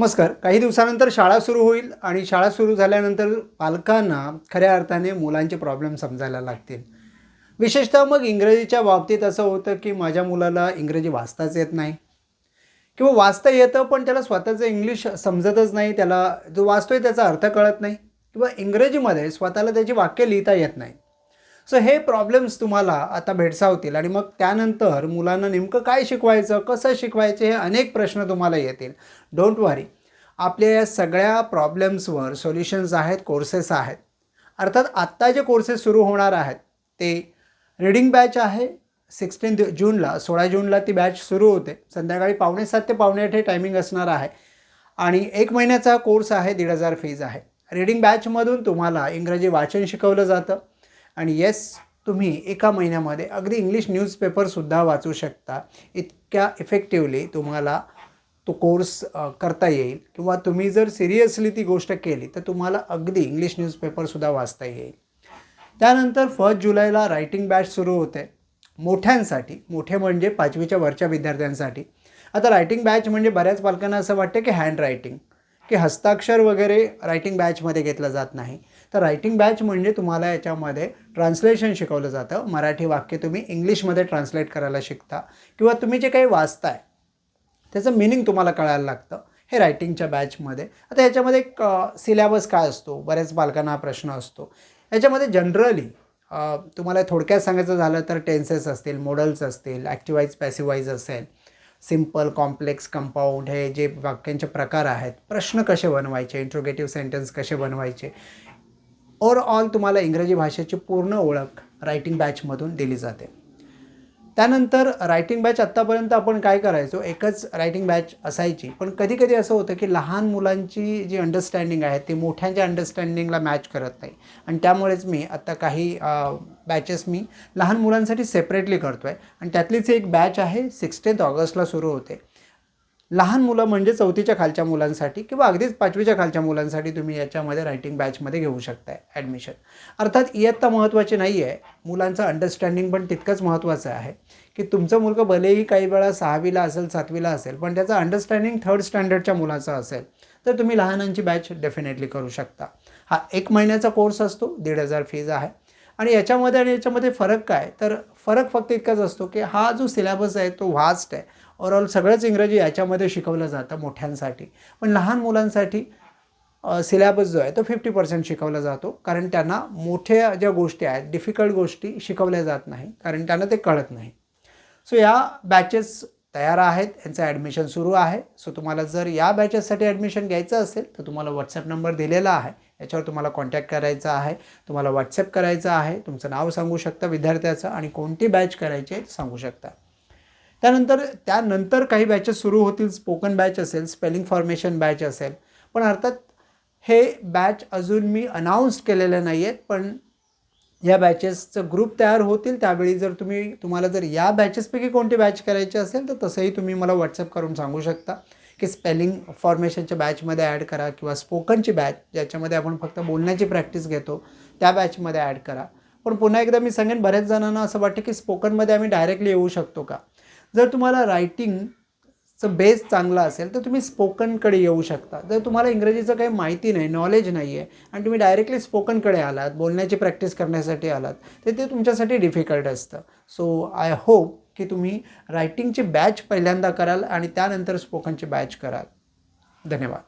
नमस्कार. काही दिवसानंतर शाळा सुरू होईल आणि शाळा सुरू झाल्यानंतर पालकांना खऱ्या अर्थाने मुलांचे प्रॉब्लेम समजायला लागतील. विशेषतः मग इंग्रजीच्या बाबतीत असं होतं की माझ्या मुलाला इंग्रजी वाचताच येत नाही. किंवा वाचता येतं पण त्याला स्वतःचं इंग्लिश समजतच नाही. त्याला जो वाचतोय त्याचा अर्थ कळत नाही. किंवा इंग्रजीमध्ये स्वतःला त्याची वाक्य लिहिता येत नाही. सो हे प्रॉब्लेम्स तुम्हाला आता भेडसावतील आणि मग त्यानंतर मुलांना नेमकं काय शिकवायचं कसं शिकवायचं हे अनेक प्रश्न तुम्हाला येतील. डोंट वरी आपल्या या सगळ्या प्रॉब्लेम्सवर सोल्युशन्स आहेत कोर्सेस आहेत. अर्थात आत्ता जे कोर्सेस सुरू होणार आहेत ते रीडिंग बॅच आहे. सिक्स्टीन जूनला सोळा जूनला ती बॅच सुरू होते. संध्याकाळी पावणे सात ते पावणे आठ हे टायमिंग असणार आहे. आणि एक महिन्याचा कोर्स आहे दीड हजार फीज आहे. रीडिंग बॅचमधून तुम्हाला इंग्रजी वाचन शिकवलं जातं. आणि येस तुम्ही एका महिन्यामध्ये अगदी इंग्लिश न्यूजपेपरसुद्धा वाचू शकता. इतक्या इफेक्टिवली तुम्हाला तो कोर्स करता येईल. किंवा तुम्ही जर सिरियसली ती गोष्ट केली तर तुम्हाला अगदी इंग्लिश न्यूजपेपरसुद्धा वाचता येईल. त्यानंतर फर्स्ट जुलैला रायटिंग बॅच सुरू होते. मोठ्यांसाठी मोठे म्हणजे पाचवीच्या वरच्या विद्यार्थ्यांसाठी. आता रायटिंग बॅच म्हणजे बऱ्याच पालकांना असं वाटतं की हँड रायटिंग की हस्ताक्षर वगैरे रायटिंग बॅचमध्ये घेतलं जात नाही. तर रायटिंग बॅच म्हणजे तुम्हाला याच्यामध्ये ट्रान्सलेशन शिकवलं जातं. मराठी वाक्य तुम्ही इंग्लिशमध्ये ट्रान्सलेट करायला शिकता. किंवा तुम्ही जे काही वाचताय त्याचं मिनिंग तुम्हाला कळायला लागतं हे रायटिंगच्या बॅचमध्ये आता याच्यामध्ये एक सिलेबस काय असतो? बऱ्याच पालकांना हा प्रश्न असतो. याच्यामध्ये जनरली तुम्हाला थोडक्यात सांगायचं झालं तर टेन्सेस असतील मॉडल्स असतील ॲक्टिवाईज पॅसिवाईज असेल. सिंपल कॉम्प्लेक्स कंपाऊंड हे जे वाक्यांचे प्रकार आहेत प्रश्न कसे बनवायचे? इंट्रोगेटिव्ह सेंटेन्स कसे बनवायचे? ओव्हरऑल तुम्हाला इंग्रजी भाषेची पूर्ण ओळख रायटिंग बॅचमधून दिली जाते. त्यानंतर रायटिंग बॅच आत्तापर्यंत आपण काय करायचो? एकच रायटिंग बॅच असायची. पण कधी कधी असं होतं की लहान मुलांची जी अंडरस्टँडिंग आहे ती मोठ्यांच्या अंडरस्टँडिंगला मॅच करत नाही. आणि त्यामुळेच मी आत्ता काही बॅचेस मी लहान मुलांसाठी सेपरेटली करतो आहे आणि त्यातलीच एक बॅच आहे सिक्स्टीन्थ ऑगस्टला सुरू होते. लहान मुलं म्हणजे चौथीच्या खालच्या मुलांसाठी किंवा अगदीच पाचवीच्या खालच्या मुलांसाठी तुम्ही याच्यामध्ये रायटिंग बॅचमध्ये घेऊ शकताय ॲडमिशन अर्थात इयत्ता महत्त्वाची नाही आहे मुलांचं अंडरस्टँडिंग पण तितकंच महत्त्वाचं आहे. की तुमचं मुलगा भलेही काही वेळा सहावीला असेल सातवीला असेल पण त्याचं अंडरस्टँडिंग थर्ड स्टँडर्डच्या मुलाचं असेल तर तुम्ही लहानांची बॅच डेफिनेटली करू शकता. हा एक महिन्याचा कोर्स असतो दीड हजार फीज आहे. आणि याच्यामध्ये आणि याच्यामध्ये फरक काय? तर फरक फक्त इतकाच असतो की हा जो सिलेबस आहे तो व्हास्ट आहे. ओवरऑल सगळंच इंग्रजी याच्यामध्ये शिकवलं जातं मोठ्यांसाठी. पण लहान मुलांसाठी सिलॅबस जो आहे तो फिफ्टी पर्सेंट शिकवला जातो. कारण त्यांना मोठ्या ज्या गोष्टी आहेत डिफिकल्ट गोष्टी शिकवल्या जात नाही. कारण त्यांना ते कळत नाही. सो या बॅचेस तयार आहेत. यांचं ॲडमिशन सुरू आहे. सो तुम्हाला जर या बॅचेससाठी ॲडमिशन घ्यायचं असेल तर तुम्हाला व्हॉट्सअप नंबर दिलेला आहे. याच्यावर तुम्हाला कॉन्टॅक्ट करायचा आहे. तुम्हाला व्हॉट्सअप करायचं आहे. तुमचं नाव सांगू शकता विद्यार्थ्याचं आणि कोणती बॅच करायची आहे सांगू शकता. त्यानंतर त्यानंतर काही बॅचेस सुरू होतील स्पोकन बॅच असेल स्पेलिंग फॉर्मेशन बॅच असेल. पण अर्थात हे बॅच अजून मी अनाऊन्स केलेले नाही आहेत पण या बॅचेसचं ग्रुप तयार होतील. त्यावेळी जर तुम्ही तुम्हाला जर या बॅचेसपैकी कोणती बॅच करायची असेल तर तसंही तुम्ही मला व्हॉट्सअप करून सांगू शकता की स्पेलिंग फॉर्मेशनच्या बॅचमध्ये ॲड करा किंवा स्पोकनची बॅच ज्याच्यामध्ये आपण फक्त बोलण्याची प्रॅक्टिस घेतो त्या बॅचमध्ये ॲड करा. पण पुन्हा एकदा मी सांगेन बऱ्याच जणांना असं वाटतं की स्पोकनमध्ये आम्ही डायरेक्टली येऊ शकतो का? जर तुम्हाला रायटिंगचं बेस चांगला असेल तर तुम्ही स्पोकनकडे येऊ शकता. जर तुम्हाला इंग्रजीचं काही माहिती नाही नॉलेज नाही आहे आणि तुम्ही डायरेक्टली स्पोकनकडे आलात बोलण्याची प्रॅक्टिस करण्यासाठी आलात तर ते तुमच्यासाठी डिफिकल्ट असतं. सो आय होप की तुम्ही रायटिंगची बॅच पहिल्यांदा कराल आणि त्यानंतर स्पोकनची बॅच कराल. धन्यवाद.